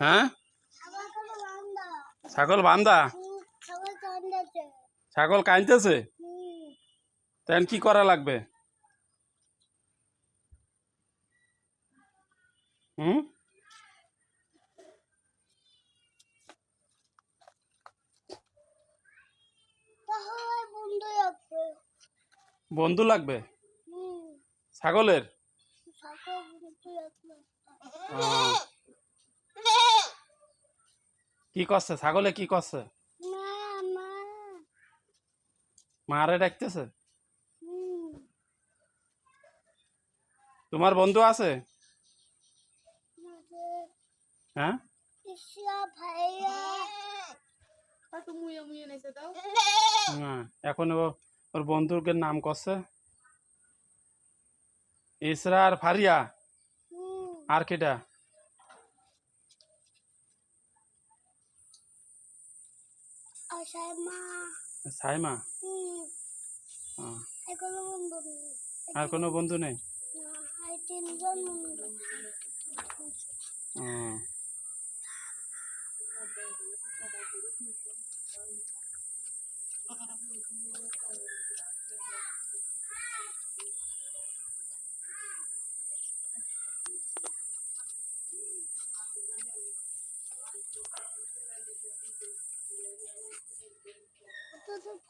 হ্যাঁ? ছাগল বান্দা? ছাগল কাঁদতেছে? তেন কি করা লাগবে? হুম? বন্ধু লাগবে? ছাগলের? কি করছে? ছাগলে কি করছে? মারে ডাকতেছে? তোমার বন্ধু আছে? হ্যাঁ? হ্যাঁ এখন ও ওর বন্ধুকে নাম করছে। ইসরা আর ফারিয়া আর কেটা? সাইমা। আর কোনো বন্ধু নেই। না আর তিনজন বন্ধু আহ,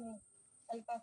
ni Alpha